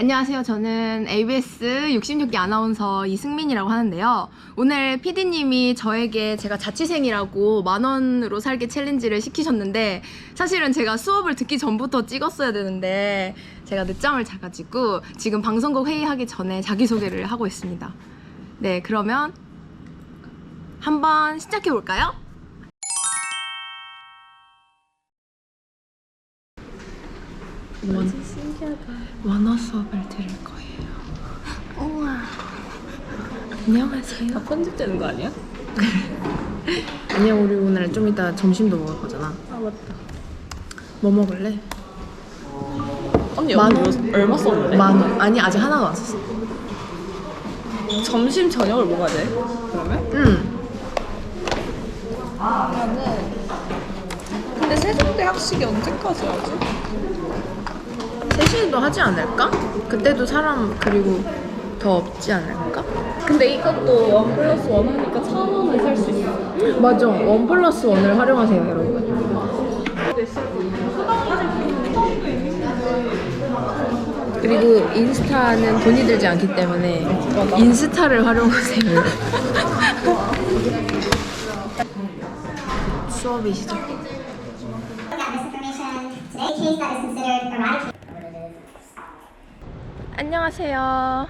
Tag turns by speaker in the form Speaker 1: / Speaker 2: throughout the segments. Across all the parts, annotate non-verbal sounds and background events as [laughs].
Speaker 1: 안녕하세요. 저는 ABS 66기 아나운서 이승민이라고 하는데요. 오늘 PD님이 저에게 제가 자취생이라고 만 원으로 살기 챌린지를 시키셨는데 사실은 제가 수업을 듣기 전부터 찍었어야 되는데 제가 늦잠을 자가지고 지금 방송국 회의하기 전에 자기소개를 하고 있습니다. 네, 그러면 한번 시작해 볼까요? 원, 원어 수업을 들을 거예요. [laughs] 우와. 안녕하세요.
Speaker 2: 다 편집되는 거 아니야? [laughs]
Speaker 1: 아니야, 우리 오늘 좀 이따 점심도 먹을 거잖아.
Speaker 2: 아 맞다.
Speaker 1: 뭐 먹을래?
Speaker 2: 언니
Speaker 1: 만 원?
Speaker 2: 얼마 썼는데?
Speaker 1: 만 원. 아니, 아직 하나도 안 썼어.
Speaker 2: 점심 저녁을 먹어야 돼. 그러면?
Speaker 1: 응.
Speaker 2: 나는 근데 세종대 학식이 언제까지 하지?
Speaker 1: 3시에도 하지 않을까? 그때도 사람 그리고 더 없지 않을까?
Speaker 2: 근데 이것도 원 플러스 원 하니까 천 원에 살수 있어.
Speaker 1: 맞아. 원 플러스 원을 활용하세요, 여러분. 그리고 인스타는 돈이 들지 않기 때문에 인스타를 활용하세요. [laughs] 수업이 시작. 안녕하세요.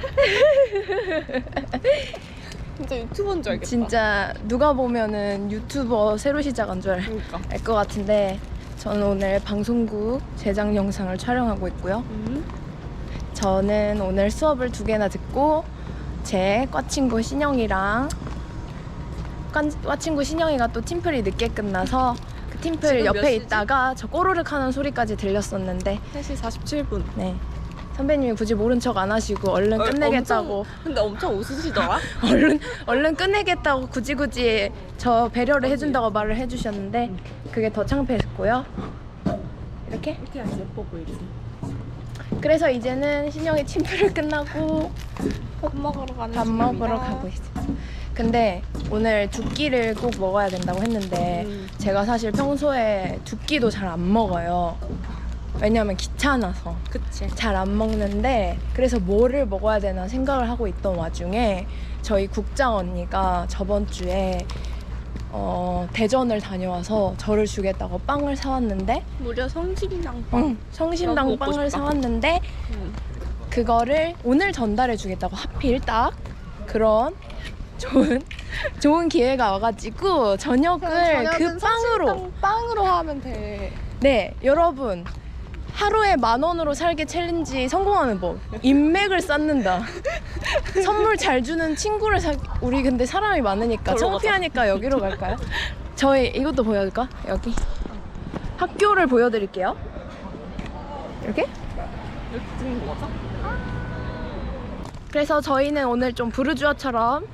Speaker 1: [laughs]
Speaker 2: 진짜 유튜버인 줄 알겠다.
Speaker 1: 진짜 누가 보면은 유튜버 새로 시작한 줄알
Speaker 2: 그러니까.
Speaker 1: 것 같은데 저는 오늘 방송국 제작 영상을 촬영하고 있고요.
Speaker 2: 음?
Speaker 1: 저는 오늘 수업을 두 개나 듣고 제 과 친구 신영이랑 과, 과친구 신영이가 또 팀플이 늦게 끝나서 그 팀플
Speaker 2: 지금 몇
Speaker 1: 옆에
Speaker 2: 시지?
Speaker 1: 있다가 저 꼬르륵 하는 소리까지 들렸었는데
Speaker 2: 3시 47분.
Speaker 1: 네 선배님이 굳이 모른 척 안 하시고 얼른 끝내겠다고
Speaker 2: 근데 엄청 웃으시더라? [laughs]
Speaker 1: 얼른 얼른 끝내겠다고 굳이 굳이 저 배려를 해준다고 말을 해주셨는데 그게 더 창피했고요. 이렇게
Speaker 2: 이렇게 해야지 예뻐 보이지.
Speaker 1: 그래서 이제는 신영이 팀플을 끝나고
Speaker 2: 밥 먹으러 가는
Speaker 1: 밥 먹으러 가고 있어요. 근데 오늘 두 끼를 꼭 먹어야 된다고 했는데
Speaker 2: 음.
Speaker 1: 제가 사실 평소에 두 끼도 잘 안 먹어요. 왜냐면 귀찮아서
Speaker 2: 그치.
Speaker 1: 잘 안 먹는데 그래서 뭐를 먹어야 되나 생각을 하고 있던 와중에 저희 국장 언니가 저번 주에 어, 대전을 다녀와서 저를 주겠다고 빵을 사왔는데
Speaker 2: 무려 성심당 빵.
Speaker 1: 응, 성심당
Speaker 2: 먹고
Speaker 1: 빵을
Speaker 2: 싶다.
Speaker 1: 사왔는데
Speaker 2: 응.
Speaker 1: 그거를 오늘 전달해 주겠다고 하필 딱 그런 좋은 [laughs] 좋은 기회가 와가지고 저녁을 그 빵으로
Speaker 2: 빵으로 하면 돼.
Speaker 1: 네 여러분 하루에 만 원으로 살기 챌린지 성공하는 법 인맥을 쌓는다 [laughs] 선물 잘 주는 친구를 사 우리 근데 사람이 많으니까 창피하니까 여기로 갈까요? 저희 이것도 보여줄까? 여기 학교를 보여드릴게요 이렇게
Speaker 2: 이렇게 찍는 거죠?
Speaker 1: 그래서 저희는 오늘 좀 부르주아처럼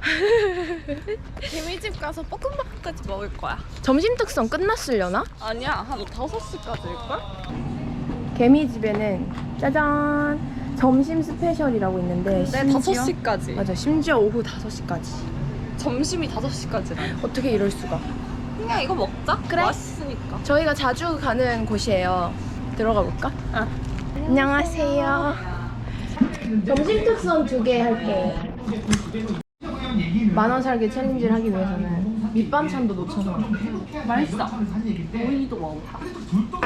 Speaker 1: [laughs]
Speaker 2: 개미집 가서 볶음밥까지 먹을 거야.
Speaker 1: 점심 특선 끝났으려나?
Speaker 2: 아니야, 한 5시까지일걸?
Speaker 1: 개미집에는 짜잔 점심 스페셜이라고 있는데
Speaker 2: 네,
Speaker 1: 심지어
Speaker 2: 5시까지.
Speaker 1: 맞아 심지어 오후 5시까지
Speaker 2: 점심이 5시까지라.
Speaker 1: 어떻게 이럴 수가
Speaker 2: 그냥 이거 먹자.
Speaker 1: 그래.
Speaker 2: 맛있으니까.
Speaker 1: 저희가 자주 가는 곳이에요 들어가 볼까?
Speaker 2: 아.
Speaker 1: 안녕하세요 점심 특선 두 개 할게요 만원 살기 챌린지를 하기 위해서는 밑반찬도 놓쳐서
Speaker 2: 맛있어. 오이도 먹을까?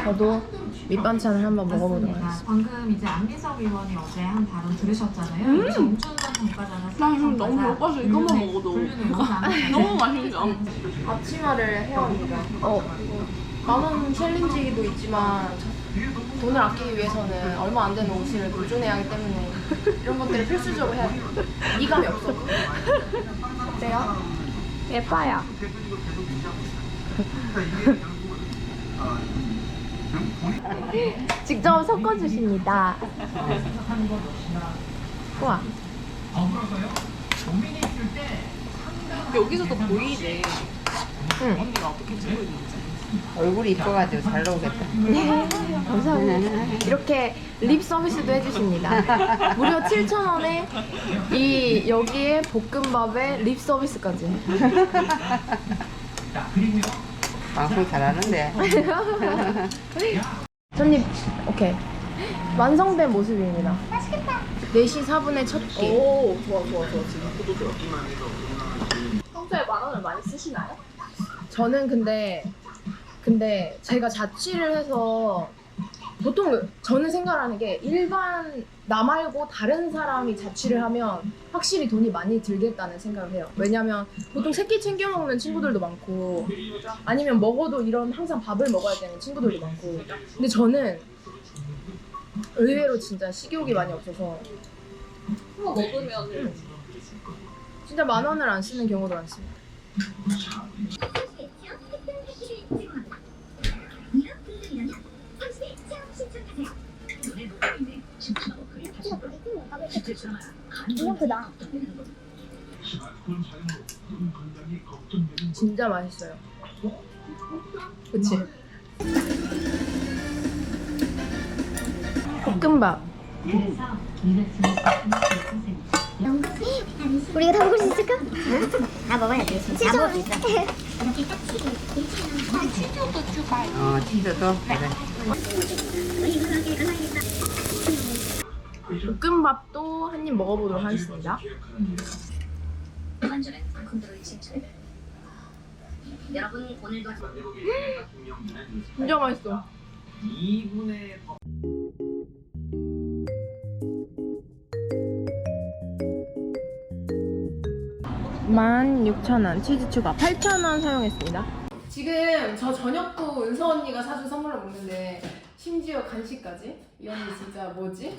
Speaker 1: 저도 밑반찬을 한번 먹어보도록 하겠습니다
Speaker 3: 방금 이제 안민석 의원이 어제 한 발언 들으셨잖아요. 전과자나
Speaker 2: 나 지금 너무 배고파서 이것만 먹어도 너무 맛있어.
Speaker 1: 앞치마를 해왔습니다. 어. 만원 챌린지도 있지만 돈을 아끼기 위해서는 얼마 안 되는 옷을 보존해야 하기 때문에 이런 것들을 필수적으로 해야 돼. 이감이 없어. 어때요?
Speaker 2: 예뻐요. [laughs]
Speaker 1: 직접 섞어주십니다. 우와.
Speaker 2: 여기서도 보이네.
Speaker 1: 응.
Speaker 2: 언니가 어떻게 찍고 있는지.
Speaker 4: 얼굴이 이뻐가지고 잘 나오겠다. [laughs]
Speaker 1: 감사합니다. 이렇게 립 서비스도 해주십니다. 무려 7,000원에 이 여기에 볶음밥에 립 서비스까지.
Speaker 4: 방송 잘하는데. [laughs]
Speaker 1: 손님, 오케이. 완성된 모습입니다. 맛있겠다. 4시 4분의 첫 끼.
Speaker 2: 오, 좋아, 좋아, 좋아, 지금. 평소에 만 원을 많이 쓰시나요?
Speaker 1: 저는 근데 근데 제가 자취를 해서 보통 저는 생각하는 게 일반 나 말고 다른 사람이 자취를 하면 확실히 돈이 많이 들겠다는 생각을 해요. 왜냐면 보통 새끼 챙겨 먹는 친구들도 많고 아니면 먹어도 이런 항상 밥을 먹어야 되는 친구들도 많고 근데 저는 의외로 진짜 식욕이 많이 없어서
Speaker 2: 그거 먹으면
Speaker 1: 진짜 만 원을 안 쓰는 경우도 많습니다. 진짜 맛있어요.
Speaker 2: 그치.
Speaker 1: 볶음밥.
Speaker 5: 우리가 다 먹을 수 있을까? 다 먹어야지. 다 먹을 수 있어.
Speaker 4: 어, 치즈도 그래.
Speaker 1: 볶음밥도 한 입 먹어보도록 하겠습니다.
Speaker 5: 여러분 오늘도
Speaker 1: 진짜 맛있어. 16,000원 치즈 추가 8,000원 사용했습니다. 지금 저 저녁도 은서 언니가 사준 선물로 먹는데 심지어 간식까지? 이 언니 진짜 뭐지?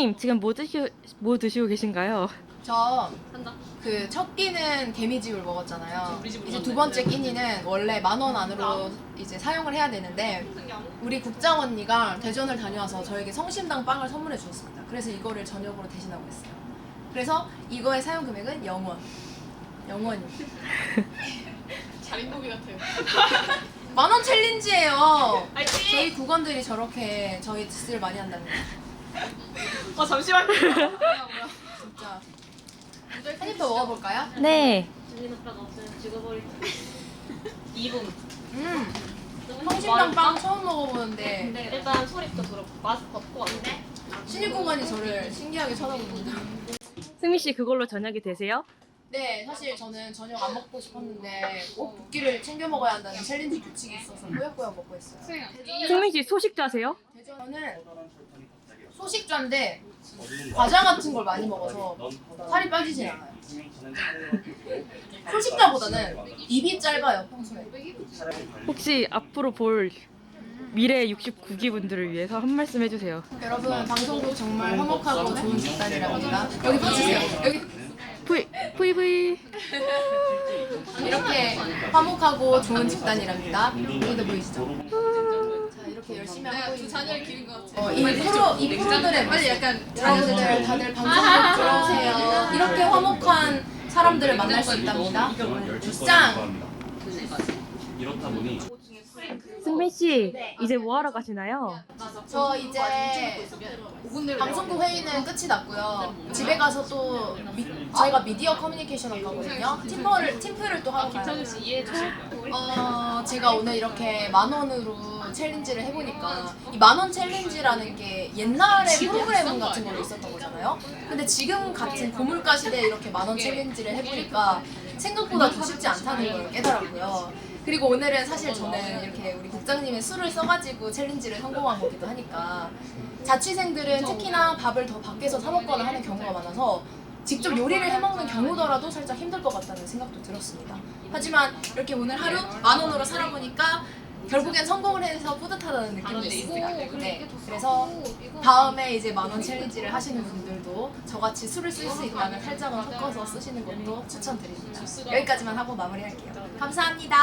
Speaker 6: 승민님 지금 뭐 드시 뭐 드시고 계신가요?
Speaker 1: 저그첫 끼는 개미집을 먹었잖아요. 이제 두 번째 끼니는 원래 만 원 안으로 이제 사용을 해야 되는데 우리 국장 언니가 대전을 다녀와서 저에게 성심당 빵을 선물해 주셨습니다. 그래서 이거를 저녁으로 대신하고 있어요. 그래서 이거의 사용 금액은 0원. 0원입니다.
Speaker 2: 자린고비 같아요.
Speaker 1: 만원 챌린지예요. 저희 국원들이 저렇게 저희 짓을 많이 한답니다. [laughs]
Speaker 2: 어, 잠시만요.
Speaker 1: 진짜. 한입 더 먹어볼까요?
Speaker 6: 네.
Speaker 2: 2분.
Speaker 1: 음. 성심당 빵 처음 먹어보는데
Speaker 2: 일단 소리부터 들어. 마스크 벗고 왔는데.
Speaker 1: 신입공간이 저를 신기하게 쳐다봅니다.
Speaker 6: 승민 씨 그걸로 저녁이 되세요?
Speaker 1: 네, 사실 저는 저녁 안 먹고 싶었는데 꼭 붓기를 챙겨 먹어야 한다는 챌린지 규칙이 있어서 꾸역꾸역 먹고 있어요.
Speaker 6: 승민 씨 소식자세요?
Speaker 1: 대전은 소식자인데 과자 같은 걸 많이 먹어서 살이 빠지진 않아요. 소식자보다는 입이 짧아요, 평소에.
Speaker 6: 혹시 앞으로 볼 미래 69기 분들을 위해서 한 말씀 해주세요.
Speaker 1: 여러분, 방송국 정말 화목하고 좋은 집단이랍니다. 여기 보시세요. 여기
Speaker 6: V V V
Speaker 1: 이렇게 화목하고 좋은 집단이랍니다. 여기도 보이시죠? 자, 이렇게 열심히 하고 있는 자녀를 기른 것 같아요. 어, 이 프로 이 프로들의 빨리 약간 여러분들 다들 방송국 들어오세요. 이렇게 화목한 사람들을 만날 수 있답니다. 짱!
Speaker 6: 승민 씨 이제 뭐 하러 가시나요?
Speaker 1: 저 이제 방송국 회의는 끝이 났고요. 집에 가서 또 미, 저희가 미디어 커뮤니케이션 학과거든요. 팀플을 팀플을 또 하고 가요. 어, 제가 오늘 이렇게 만 원으로 챌린지를 해보니까 이 만 원 챌린지라는 게 옛날에 프로그램 같은 걸로 있었던 거잖아요. 근데 지금 같은 고물가 시대에 이렇게 만 원 챌린지를 해보니까 생각보다 더 쉽지 않다는 걸 깨달았고요. 그리고 오늘은 사실 저는 이렇게 우리 국장님의 술을 써가지고 챌린지를 성공한 거기도 하니까 자취생들은 특히나 밥을 더 밖에서 사 먹거나 하는 경우가 많아서 직접 요리를 해 먹는 경우더라도 살짝 힘들 것 같다는 생각도 들었습니다. 하지만 이렇게 오늘 하루 만 원으로 살아보니까 결국엔 성공을 해서 뿌듯하다는 느낌도 있고 네. 그래서 다음에 이제 만 원 챌린지를 하시는 분들도 저같이 술을 쓸 수 있다면 살짝은 섞어서 쓰시는 것도 추천드립니다. 여기까지만 하고 마무리할게요. 감사합니다.